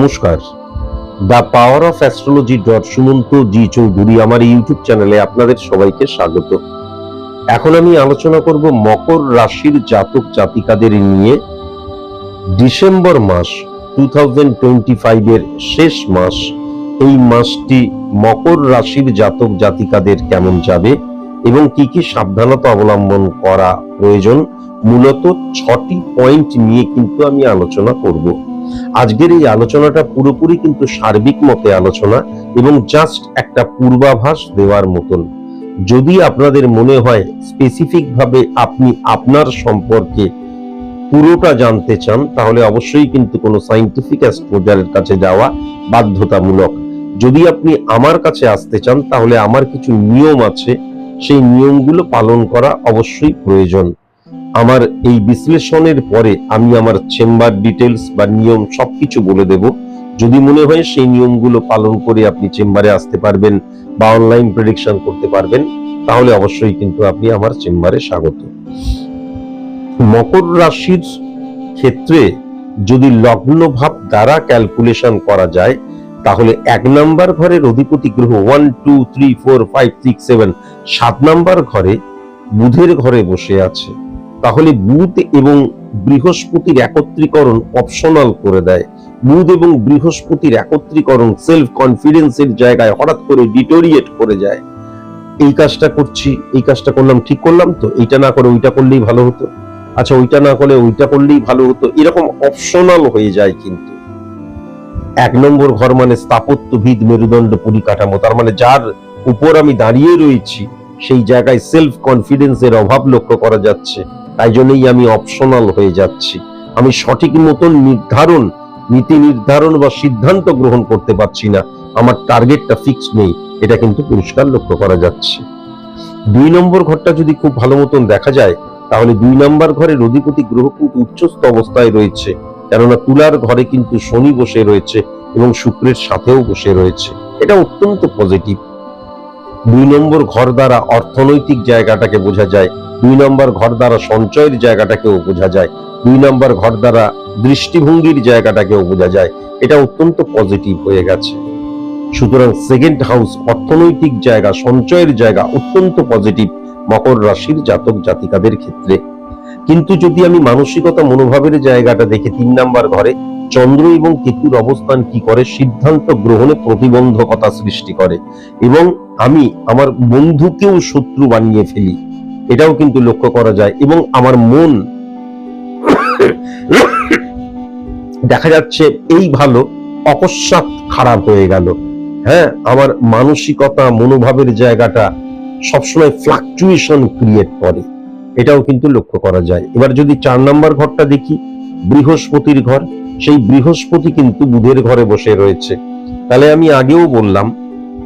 নমস্কার। The power of astrology dot Sumanta G Chowdhury আমার YouTube চ্যানেলে আপনাদের সবাইকে স্বাগত। এখন আমি আলোচনা করব মকর রাশির জাতক জাতিকাদের নিয়ে। ডিসেম্বর মাস টু থাউজেন্ড টোয়েন্টি ফাইভের শেষ মাস। এই মাসটি মকর রাশির জাতক জাতিকাদের কেমন যাবে এবং কি কি সাবধানতা অবলম্বন করা প্রয়োজন, মূলত ছটি পয়েন্ট নিয়ে কিন্তু আমি আলোচনা করব। আজকের এই আলোচনাটা পুরোপুরি কিন্তু সার্বিক মতে আলোচনা এবং জাস্ট একটা পূর্বাভাস দেওয়ার মতন। যদি আপনাদের মনে হয় স্পেসিফিক ভাবে আপনি আপনার সম্পর্কে পুরোটা জানতে চান, তাহলে অবশ্যই কিন্তু কোনো সাইন্টিফিক অ্যাস্ট্রোলজারের কাছে যাওয়া বাধ্যতামূলক। যদি আপনি আমার কাছে আসতে চান, তাহলে আমার কিছু নিয়ম আছে, সেই নিয়মগুলো পালন করা অবশ্যই প্রয়োজন। আমার এই বিশ্লেষণের পরে আমি আমার চেম্বার ডিটেলস বা নিয়ম সবকিছু বলে দেব। যদি মনে হয় সেই নিয়মগুলো পালন করে আপনি চেম্বারে আসতে পারবেন বা অনলাইন প্রেডিকশন করতে পারবেন, তাহলে অবশ্যই কিন্তু আপনি আমার চেম্বারে স্বাগত। মকর রাশির ক্ষেত্রে যদি লগ্ন ভাব দ্বারা ক্যালকুলেশন করা যায়, তাহলে এক নাম্বার ঘরের অধিপতি গ্রহ one two three four five six seven সাত নাম্বার ঘরে বুধের ঘরে বসে আছে। তাহলে বুধ এবং বৃহস্পতির একত্রীকরণ অপশনাল করে দেয়। বুধ এবং বৃহস্পতির একত্রীকরণ সেলফ কনফিডেন্সের জায়গায় হঠাৎ করে ডিটোরিয়েট করে যায়। এই কাজটা করছি, এই কাজটা করলাম, ঠিক করলাম তো? এইটা না করে ওইটা করলেই ভালো হতো? আচ্ছা ওইটা না করলে ওইটা করলেই ভালো হতো? এরকম অপশনাল হয়ে যায় কিন্তু। এক নম্বর ঘর মানে স্থাপত্যভিদ মেরুদণ্ড পরিকাঠামো। তার মানে যার উপর আমি দাঁড়িয়ে রয়েছি, সেই জায়গায় সেলফ কনফিডেন্সের অভাব লক্ষ্য করা যাচ্ছে। তাই জন্যই আমি অপশনাল হয়ে যাচ্ছি। আমি সঠিক মতন নির্ধারণ, নীতি নির্ধারণ বা সিদ্ধান্ত গ্রহণ করতে পারছি না। আমার টার্গেটটা ফিক্স নেই। এটা কিন্তু পরিষ্কার লক্ষ্য করা যাচ্ছে। দুই নম্বর ঘরটা যদি খুব ভালো মতন দেখা যায়, তাহলে দুই নম্বর ঘরে অধিপতি গ্রহ কিন্তু উচ্চস্থ অবস্থায় রয়েছে। কেননা তুলার ঘরে কিন্তু শনি বসে রয়েছে এবং শুক্রের সাথেও বসে রয়েছে। এটা অত্যন্ত পজিটিভ দুই নম্বর ঘর দ্বারা অর্থনৈতিক জায়গাটাকে বোঝা যায়, দুই নম্বর ঘর দ্বারা সঞ্চয়ের জায়গাটাকেও বোঝা যায়, দুই নম্বর ঘর দ্বারা দৃষ্টিভঙ্গির জায়গাটাকেও বোঝা যায়। এটা অত্যন্ত পজিটিভ হয়ে গেছে। সুতরাং সেকেন্ড হাউস অর্থনৈতিক জায়গা, সঞ্চয়ের জায়গা অত্যন্ত পজিটিভ মকর রাশির জাতক জাতিকাদের ক্ষেত্রে। কিন্তু যদি আমি মানসিকতা মনোভাবের জায়গাটা দেখে, তিন নাম্বার ঘরে চন্দ্র এবং কেতুর অবস্থান কি করে? সিদ্ধান্ত গ্রহণে প্রতিবন্ধকতা সৃষ্টি করে। এবং আমি আমার বন্ধুকেও শত্রু বানিয়ে ফেলি। এটাও কিন্তু লক্ষ্য করা যায়। এবং আমার মন দেখা যাচ্ছে এই ভালো, অকস্মাৎ খারাপ হয়ে গেল। হ্যাঁ আমার মানসিকতা, মনোভাবের জায়গাটা সবসময় ফ্লাকচুয়েশন ক্রিয়েট করে। এটাও কিন্তু লক্ষ্য করা যায়। এবার যদি চার নাম্বার ঘরটা দেখি, বৃহস্পতির ঘর। সেই বৃহস্পতি কিন্তু বুধের ঘরে বসে রয়েছে। তাহলে আমি আগেও বললাম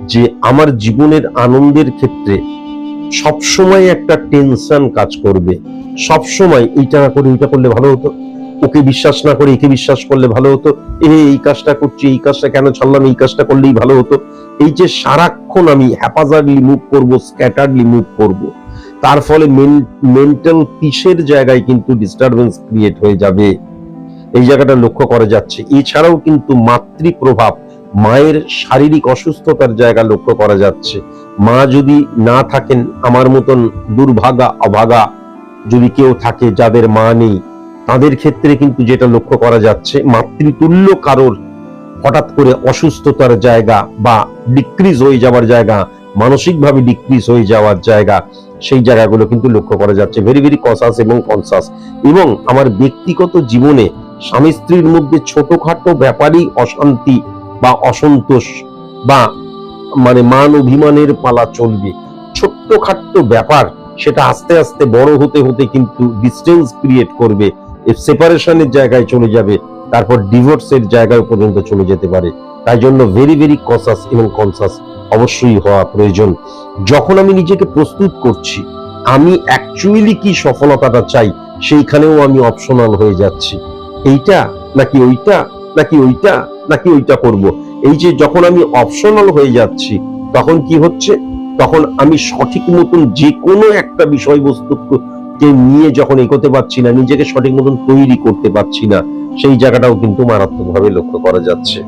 যে আমার জীবনের আনন্দের ক্ষেত্রে সবসময় একটা টেনশন কাজ করবে। সবসময় এইটা না করে এইটা করলে ভালো হতো, ওকে বিশ্বাস না করে একে বিশ্বাস করলে ভালো হতো, এ, এই কাজটা করছি, এই কাজটা কেন ছাড়লাম, এই কাজটা করলেই ভালো হতো। এই যে সারাক্ষণ আমি হ্যাপাজার্ডলি মুভ করব স্ক্যাটার্ডলি মুভ করব, তার ফলে মেন্টাল পিসের জায়গায় কিন্তু ডিস্টারবেন্স ক্রিয়েট হয়ে যাবে। এই জায়গাটা লক্ষ্য করা যাচ্ছে। এছাড়াও কিন্তু মাতৃ প্রভাব মায়ের শারীরিক অসুস্থতার জায়গা লক্ষ্য করা যাচ্ছে। মা যদি না থাকেন, আমার মতন দুর্ভাগা, অভাগা যদি কেউ থাকে যাদের মা নেই, তাদের ক্ষেত্রে কিন্তু যেটা লক্ষ্য করা যাচ্ছে, মাতৃতুল্য কারোর হঠাৎ করে অসুস্থতার জায়গা বা ডিক্রিজ হয়ে যাওয়ার জায়গা, মানসিকভাবে ডিক্রিজ হয়ে যাওয়ার জায়গা, সেই জায়গাগুলো কিন্তু লক্ষ্য করা যাচ্ছে। ভেরি ভেরি কসাস এবং কনসাস এবং আমার ব্যক্তিগত জীবনে স্বামী স্ত্রীর মধ্যে ছোটখাটো ব্যাপারই অশান্তি বা অসন্তোষ বা মানে মান অভিমানের পালা চলবে। ছোট্ট খাট্ট ব্যাপার, সেটা আস্তে আস্তে বড় হতে হতে কিন্তু ডিস্টেন্স ক্রিয়েট করবে সেপারেশনের জায়গায় চলে যাবে, তারপর ডিভোর্সের জায়গায় পর্যন্ত চলে যেতে পারে। তাই জন্য ভেরি ভেরি কসাস এবং কনসাস অবশ্যই হওয়া প্রয়োজন। যখন আমি নিজেকে প্রস্তুত করছি, আমি অ্যাকচুয়ালি কি সফলতাটা চাই, সেইখানেও আমি অপশনাল হয়ে যাচ্ছি। এইটা নাকি ওইটা নাকি ওইটা নাকি ওইটা করব। এই যে যখন আমি অপশনাল হয়ে যাচ্ছি, তখন কি হচ্ছে? তখন আমি সঠিক মতন যে কোনো একটা বিষয়বস্তু কে নিয়ে যখন এগোতে পারছি না, নিজেকে সঠিক মতন তৈরি করতে পারছি না, সেই জায়গাটাও কিন্তু মারাত্মকভাবে লক্ষ্য করা যাচ্ছে।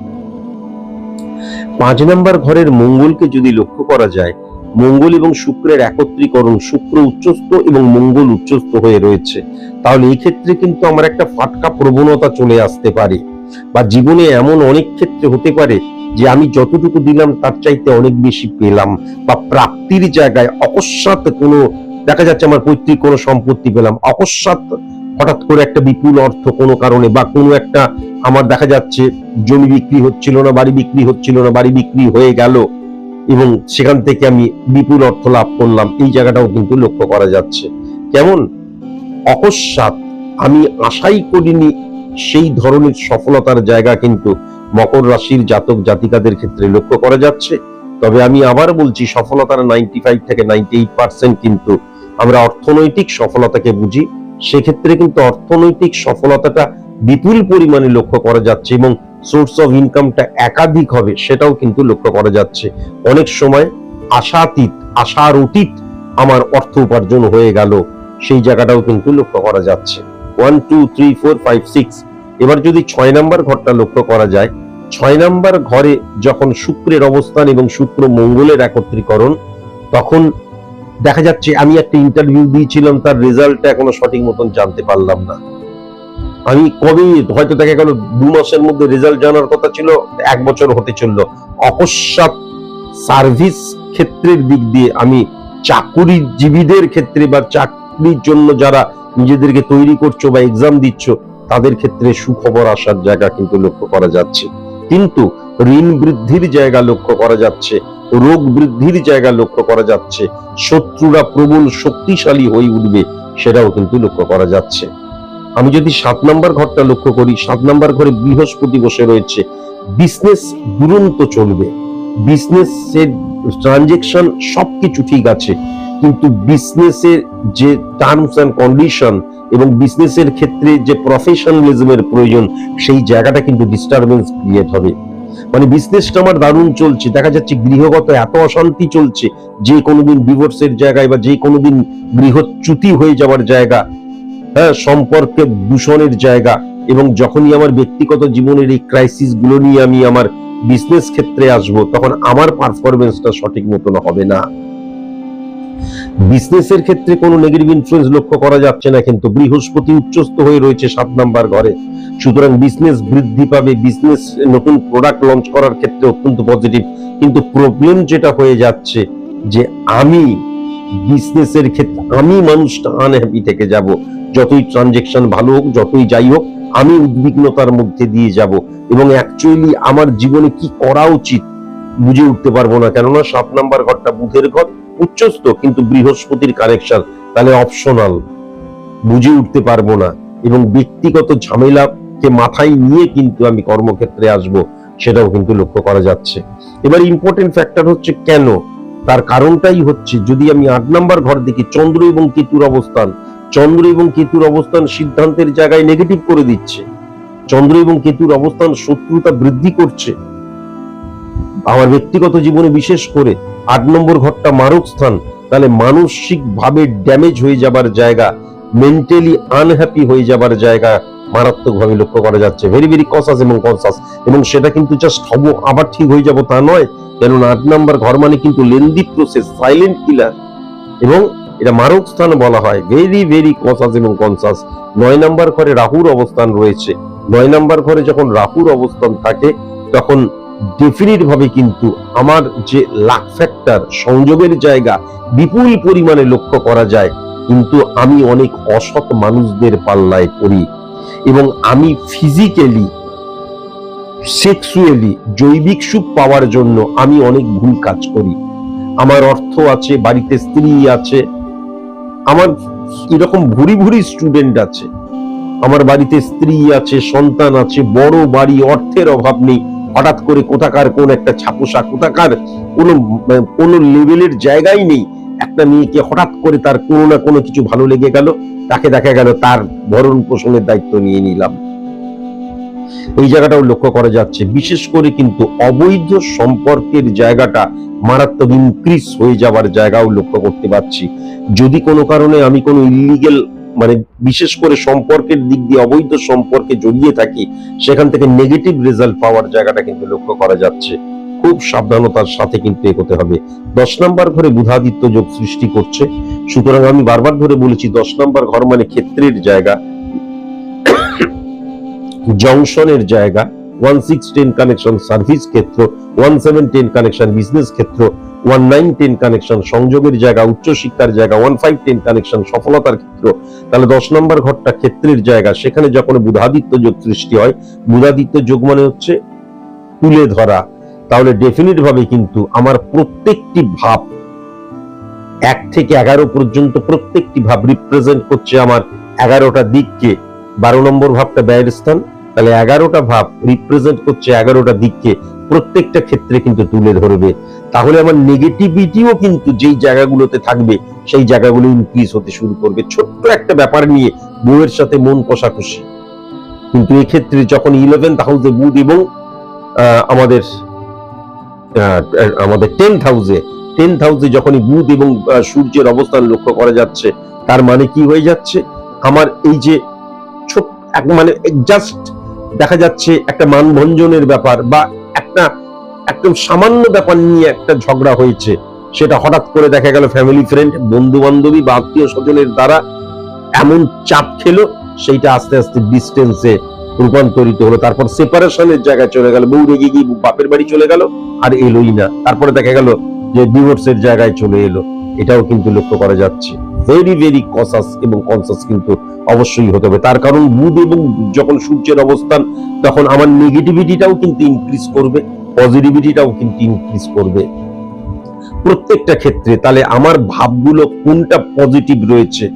পাঁচ নাম্বার ঘরের মঙ্গলকে যদি লক্ষ্য করা যায় মঙ্গল এবং শুক্রের একত্রীকরণ, শুক্র উচ্চস্থ এবং মঙ্গল উচ্চস্থ হয়ে রয়েছে। তাহলে এই ক্ষেত্রে কিন্তু আমার একটা ফাটকা প্রবণতা চলে আসতে পারে বা জীবনে এমন অনেক ক্ষেত্রে হতে পারে যে আমি যতটুকু দিলাম তার চাইতে অনেক বেশি পেলাম বা প্রাপ্তির জায়গায় অকস্মাৎ কোনো, দেখা যাচ্ছে আমার পৈতৃক কোনো সম্পত্তি পেলাম, অকস্মাৎ হঠাৎ করে একটা বিপুল অর্থ কোনো কারণে বা কোনো একটা আমার দেখা যাচ্ছে জমি বিক্রি হচ্ছিল না, বাড়ি বিক্রি হচ্ছিল না, বাড়ি বিক্রি হয়ে গেল এবং সেখান থেকে আমি বিপুল অর্থ লাভ করলাম। এই জায়গাটাও কিন্তু লক্ষ্য করা যাচ্ছে। কেমন? অকস্মাৎ আমি আশাই করিনি সেই ধরনের সফলতার জায়গা কিন্তু মকর রাশির জাতক জাতিকাদের ক্ষেত্রে লক্ষ্য করা যাচ্ছে। তবে আমি আবার বলছি, সফলতার নাইনটি ফাইভ থেকে নাইনটি এইট পার্সেন্ট কিন্তু আমরা অর্থনৈতিক সফলতাকে বুঝি। সেক্ষেত্রে কিন্তু অর্থনৈতিক সফলতাটা বিপুল পরিমাণে লক্ষ্য করা যাচ্ছে এবং সোর্স অফ ইনকামটা একাধিক হবে, সেটাও কিন্তু লক্ষ্য করা যাচ্ছে। অনেক সময় আশাতীত আশার অতীত আমার অর্থ উপার্জন হয়ে গেল, সেই জায়গাটাও কিন্তু লক্ষ্য করা যাচ্ছে। One two three four five six এবার যদি ছয় নাম্বার ঘরটা লক্ষ্য করা যায়, ছয় নাম্বার ঘরে যখন শুক্রের অবস্থান এবং শুক্র মঙ্গলের একত্রীকরণ, তখন দেখা যাচ্ছে আমি একটা ইন্টারভিউ দিয়েছিলাম, তার রেজাল্টটা এখনও সঠিক মতন জানতে পারলাম না। আমি কবে হয়তো দেখা গেল দু মাসের মধ্যে রেজাল্ট জানার কথা ছিল, এক বছর হতে চলল। অকস্মাৎ সার্ভিস ক্ষেত্রের দিক দিয়ে আমি চাকুরিজীবীদের ক্ষেত্রে বা চাকরির জন্য যারা নিজেদেরকে তৈরি করছ বা এক্সাম দিচ্ছ, তাদের ক্ষেত্রে সুখবর আসার জায়গা কিন্তু লক্ষ্য করা যাচ্ছে। কিন্তু ঋণ বৃদ্ধির জায়গা লক্ষ্য করা যাচ্ছে, রোগ বৃদ্ধির জায়গা লক্ষ্য করা যাচ্ছে, শত্রুরা প্রবল শক্তিশালী হয়ে উঠবে, সেটাও কিন্তু লক্ষ্য করা যাচ্ছে। আমি যদি সাত নাম্বার ঘরটা লক্ষ্য করি, সাত নাম্বার ঘরে বৃহস্পতি বসে রয়েছে। বিজনেস দুরন্ত চলবে। বিজনেস এর ট্রানজেকশন সবকিছু ঠিক আছে। কিন্তু বিজনেসের যে টার্মস অ্যান্ড কন্ডিশন এবং বিজনেসের ক্ষেত্রে যে প্রফেশনালিজমের প্রয়োজন, সেই জায়গাটা কিন্তু ডিস্টারবেন্স ক্রিয়েট হবে। মানে বিজনেসটা আমার দারুণ চলছে। দেখা যাচ্ছে গৃহগত এত অশান্তি চলছে, যে কোনোদিন ডিভোর্সের জায়গায় বা যে কোনোদিন গৃহচ্যুতি হয়ে যাওয়ার জায়গা হ্যাঁ সম্পর্কে দূষণের জায়গা এবং যখনই আমার ব্যক্তিগত জীবনের এই ক্রাইসিসগুলো নিয়ে আমি আমার বিজনেস ক্ষেত্রে আসব, তখন আমার পারফরমেন্সটা সঠিক মতন হবে না। বিজনেসের ক্ষেত্রে কোনো নেগেটিভ ইনফ্লুয়েন্স লক্ষ্য করা যাচ্ছে না, কিন্তু বৃহস্পতি উচ্চস্থ হয়ে রয়েছে সাত নাম্বার ঘরে। সুতরাং বিজনেস বৃদ্ধি পাবে বিজনেস নতুন প্রোডাক্ট লঞ্চ করার ক্ষেত্রে অত্যন্ত পজিটিভ কিন্তু প্রবলেম যেটা হয়ে যাচ্ছে যে আমি বিজনেসের ক্ষেত্রে, আমি মানুষটা আনহ্যাপি থেকে যাব। যতই ট্রানজেকশন ভালো হোক, যতই যাই হোক, আমি উদ্বিগ্নতার মধ্যে দিয়ে যাব। এবং অ্যাকচুয়ালি আমার জীবনে কি করা উচিত বুঝে উঠতে পারব না। কেননা সাত নাম্বার ঘরটা বুধের ঘর, উচ্চস্থ, কিন্তু বৃহস্পতির কানেকশন তাহলে অপশনাল বুঝে উঠতে পারব না। এবং ব্যক্তিগত ঝামেলাকে মাথায় নিয়ে কিন্তু আমি কর্মক্ষেত্রে আসব, সেটাও কিন্তু লক্ষ্য করা যাচ্ছে। এবার ইম্পর্টেন্ট ফ্যাক্টর হচ্ছে কেন? তার কারণটাই হচ্ছে, যদি আমি আট নাম্বার ঘর দেখি, চন্দ্র এবং কেতুর অবস্থান চন্দ্র এবং কেতুর অবস্থান সিদ্ধান্তের জায়গায় নেগেটিভ করে দিচ্ছে। চন্দ্র এবং কেতুর অবস্থান শত্রুতা বৃদ্ধি করছে। আমার ব্যক্তিগত জীবনে বিশেষ করে আট নম্বর ঘরটা মারক স্থান, তাহলে মানসিক ভাবে ড্যামেজ হয়ে যাবার জায়গা মেন্টালি আনহ্যাপি হয়ে যাবার জায়গা মারাত্মক ভাবে লক্ষ্য করা যাচ্ছে। ভেরি ভেরি কনসাস এবং কনসাস এবং সেটা কিন্তু জাস্ট হব আবার ঠিক হয়ে যাব তা নয়। কেননা আট নাম্বার ঘর মানে কিন্তু লেন্দি প্রসেস সাইলেন্ট কিলার এবং এটা মারক স্থান বলা হয়। ভেরি ভেরি কনসাস এবং কনসাস নয় নাম্বার ঘরে রাহুর অবস্থান রয়েছে। নয় নাম্বার ঘরে যখন রাহুর অবস্থান থাকে, তখন ডেফিনিট ভাবে কিন্তু আমার যে লাক ফ্যাক্টর সংযোগের জায়গা, বিপুল পরিমাণে লক্ষ্য করা যায়। কিন্তু আমি অনেক অসৎ মানুষদের পাল্লায় পড়ি এবং আমি ফিজিক্যালি সেক্সুয়ালি জৈবিক সুখ পাওয়ার জন্য আমি অনেক ভুল কাজ করি। আমার অর্থ আছে, বাড়িতে স্ত্রী আছে আমার এরকম ভুরি ভুরি স্টুডেন্ট আছে। আমার বাড়িতে স্ত্রী আছে, সন্তান আছে, বড় বাড়ি, অর্থের অভাব নেই। হঠাৎ করে কোথাকার কোন একটা ছাপোষা কোথাকার কোনো কোনো লেভেলের জায়গাই নেই। একটা মেয়েকে হঠাৎ করে তার কোনো না কোনো কিছু ভালো লেগে গেল, তাকে দেখা গেল তার ভরণ পোষণের দায়িত্ব নিয়ে নিলাম। এই জায়গাটাও লক্ষ্য করা যাচ্ছে। বিশেষ করে কিন্তু অবৈধ সম্পর্কের জায়গাটা মারাত্মক ইনক্রিজ হয়ে যাওয়ার জায়গাও লক্ষ্য করতে পারছি। যদি কোনো কারণে আমি কোনো ইলিগেল মানে বিশেষ করে সম্পর্কের দিক দিয়ে অবৈধ সম্পর্কে জড়িয়ে থাকি, সেখান থেকে নেগেটিভ রেজাল্ট পাওয়ার জায়গাটা কিন্তু লক্ষ্য করা যাচ্ছে। খুব সাবধানতার সাথে কিন্তু এগোতে হবে। দশ নম্বর ঘরে বুধাদিত্য যোগ সৃষ্টি করছে। সুতরাং আমি বারবার ধরে বলেছি, দশ নম্বর ঘর মানে ক্ষেত্রের জায়গা। জংশনের জায়গা one six ten connection service ক্ষেত্র one seven ten connection business ক্ষেত্র ওয়ান নাইন টেন কানেকশন সংযোগের জায়গা, উচ্চশিক্ষার জায়গা ওয়ান ফাইভ টেন কানেকশন সফলতার ক্ষেত্র। তাহলে দশ নম্বর ঘরটা ক্ষেত্রের জায়গা, সেখানে যখন বুধাদিত্য যোগ সৃষ্টি হয়, বুধাদিত্য যোগ মানে হচ্ছে তুলে ধরা। তাহলে ডেফিনিট ভাবে কিন্তু আমার প্রত্যেকটি ভাব এক থেকে এগারো পর্যন্ত প্রত্যেকটি ভাব রিপ্রেজেন্ট করছে আমার এগারোটা দিককে। বারো নম্বর ভাবটা ব্যয়ের স্থান তাহলে এগারোটা ভাব রিপ্রেজেন্ট করছে এগারোটা দিককে প্রত্যেকটা ক্ষেত্রে কিন্তু তুলে ধরবে। তাহলে আমার নেগেটিভিটিও কিন্তু যেই জায়গাগুলোতে থাকবে, সেই জায়গাগুলো ইনক্রিজ হতে শুরু করবে। ছোট্ট একটা ব্যাপার নিয়ে বউয়ের সাথে মন কষাকষি। কিন্তু এক্ষেত্রে যখন ইলেভেন্থ হাউসে বুধ এবং আমাদের আমাদের টেন্থ হাউসে টেন্থ হাউসে যখনই বুধ এবং সূর্যের অবস্থান লক্ষ্য করা যাচ্ছে, তার মানে কি হয়ে যাচ্ছে? আমার এই যে ছোট মানে জাস্ট দেখা যাচ্ছে একটা মানভঞ্জনের ব্যাপার বা একটা একদম সামান্য ব্যাপার নিয়ে একটা ঝগড়া হয়েছে। সেটা হঠাৎ করে দেখা গেল ফ্যামিলি ফ্রেন্ড বন্ধু বান্ধবী বা আত্মীয় স্বজনের দ্বারা এমন চাপ খেলো, সেইটা আস্তে আস্তে ডিস্টেন্সে রূপান্তরিত হলো। তারপর সেপারেশনের জায়গায় চলে গেল, বউ রেগে গিয়ে বাপের বাড়ি চলে গেল আর এলোই না। তারপরে দেখা গেল যে ডিভোর্সের জায়গায় চলে এলো। এটাও কিন্তু লক্ষ্য করা যাচ্ছে। ভেরি ভেরি কসাস এবং কনসাস কিন্তু অবশ্যই হতে হবে। তার কারণ বুধ এবং যখন সূর্যের অবস্থান, তখন আমার নেগেটিভিটিটাও কিন্তু ইনক্রিজ করবে পজিটিভিটিটাও কিন্তু ইনক্রিজ করবে। প্রত্যেকটা ক্ষেত্রে তাহলে আমার ভাবগুলো কোনটা পজিটিভ রয়েছে?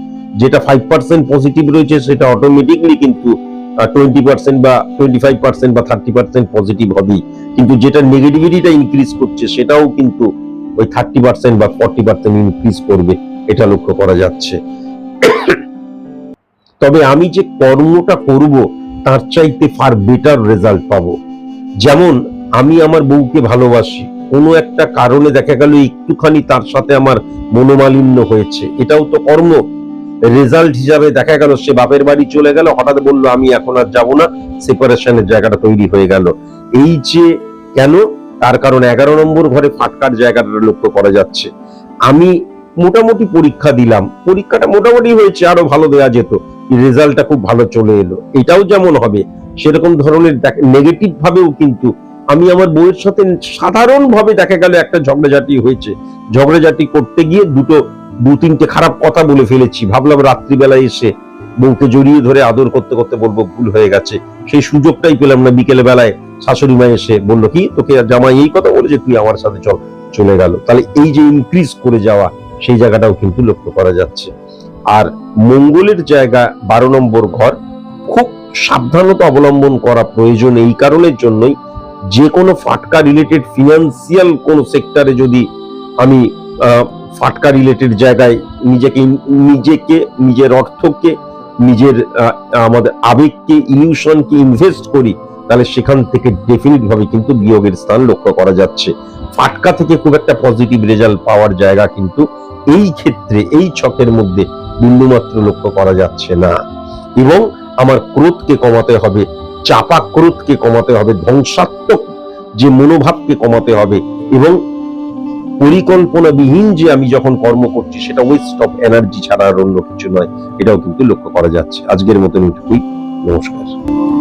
যেটা ফাইভ পার্সেন্ট পজিটিভ রয়েছে, সেটা অটোমেটিকলি কিন্তু টোয়েন্টি পার্সেন্ট বা টোয়েন্টি ফাইভ পার্সেন্ট বা থার্টি পার্সেন্ট পজিটিভ হবেই। কিন্তু যেটা নেগেটিভিটিটা ইনক্রিজ করছে, সেটাও কিন্তু ওই থার্টি পার্সেন্ট বা ফর্টি পার্সেন্ট ইনক্রিজ করবে, এটা লক্ষ্য করা যাচ্ছে। তবে আমি যে কর্মটা করব, তার চাইতে ফার বেটার রেজাল্ট পাবো। যেমন, আমি আমার বউকে ভালোবাসি, কোনো একটা কারণে দেখা গেল একটুখানি তার সাথে আমার মনোমালিন্য হয়েছে, এটাও তো কর্ম। রেজাল্ট হিসাবে দেখা গেল সে বাপের বাড়ি চলে গেল, হঠাৎ বলল, আমি এখন আর যাব না। সেপারেশনের জায়গাটা তৈরি হয়ে গেল। এই যে, কেন? তার কারণ এগারো নম্বর ঘরে ফাটকার জায়গাটা লক্ষ্য করা যাচ্ছে। আমি মোটামুটি পরীক্ষা দিলাম। পরীক্ষাটা মোটামুটি হয়েছে, আরও ভালো দেওয়া যেত। রেজাল্টটা খুব ভালো চলে এলো। এটাও যেমন হবে, সেরকম ধরনের নেগেটিভ ভাবেও কিন্তু আমি আমার বউয়ের সাথে সাধারণ ভাবে দেখা গেল একটা ঝগড়াঝাটি হয়েছে। ঝগড়াঝাটি করতে গিয়ে দুটো, দু তিনটে খারাপ কথা বলে ফেলেছি। ভাবলাম রাত্রিবেলায় এসে বউকে জড়িয়ে ধরে আদর করতে করতে বলব ভুল হয়ে গেছে। সেই সুযোগটাই পেলাম না বিকেলে বেলায় শাশুড়ি মা এসে বলল, কি? তোকে জামাই এই কথা বলেছে তুই আমার সাথে চল। চলে গেল। তাহলে এই যে ইনক্রিজ করে যাওয়া, সেই জায়গাটাও কিন্তু লক্ষ্য করা যাচ্ছে। আর মঙ্গলের জায়গা বারো নম্বর ঘর, খুব সাবধানতা অবলম্বন করা প্রয়োজন এই কারণের জন্যই যে কোনো ফাটকা রিলেটেড ফিনান্সিয়াল কোন সেক্টরে যদি আমি ফাটকা রিলেটেড জায়গায় নিজেকে নিজেকে, নিজের অর্থকে, নিজের আমাদের আবেগকে ইলিউশনকে ইনভেস্ট করি তাহলে সেখান থেকে ডেফিনিট ভাবে কিন্তু বিয়োগের স্থান লক্ষ্য করা যাচ্ছে। ফাটকা থেকে খুব একটা পজিটিভ রেজাল্ট পাওয়ার জায়গা কিন্তু এই ক্ষেত্রে, এই ছকের মধ্যে বিন্দুমাত্র লক্ষ্য করা যাচ্ছে না। এবং আমার ক্রোধকে কমাতে হবে, চাপা ক্রোধকে কমাতে হবে, ধ্বংসাত্মক যে মনোভাবকে কমাতে হবে এবং পরিকল্পনাবিহীন যে আমি যখন কর্ম করছি, সেটা ওয়েস্ট অফ এনার্জি ছাড়া আর অন্য কিছু নয়, এটাও কিন্তু লক্ষ্য করা যাচ্ছে। আজকের মতন এটুকুই। নমস্কার।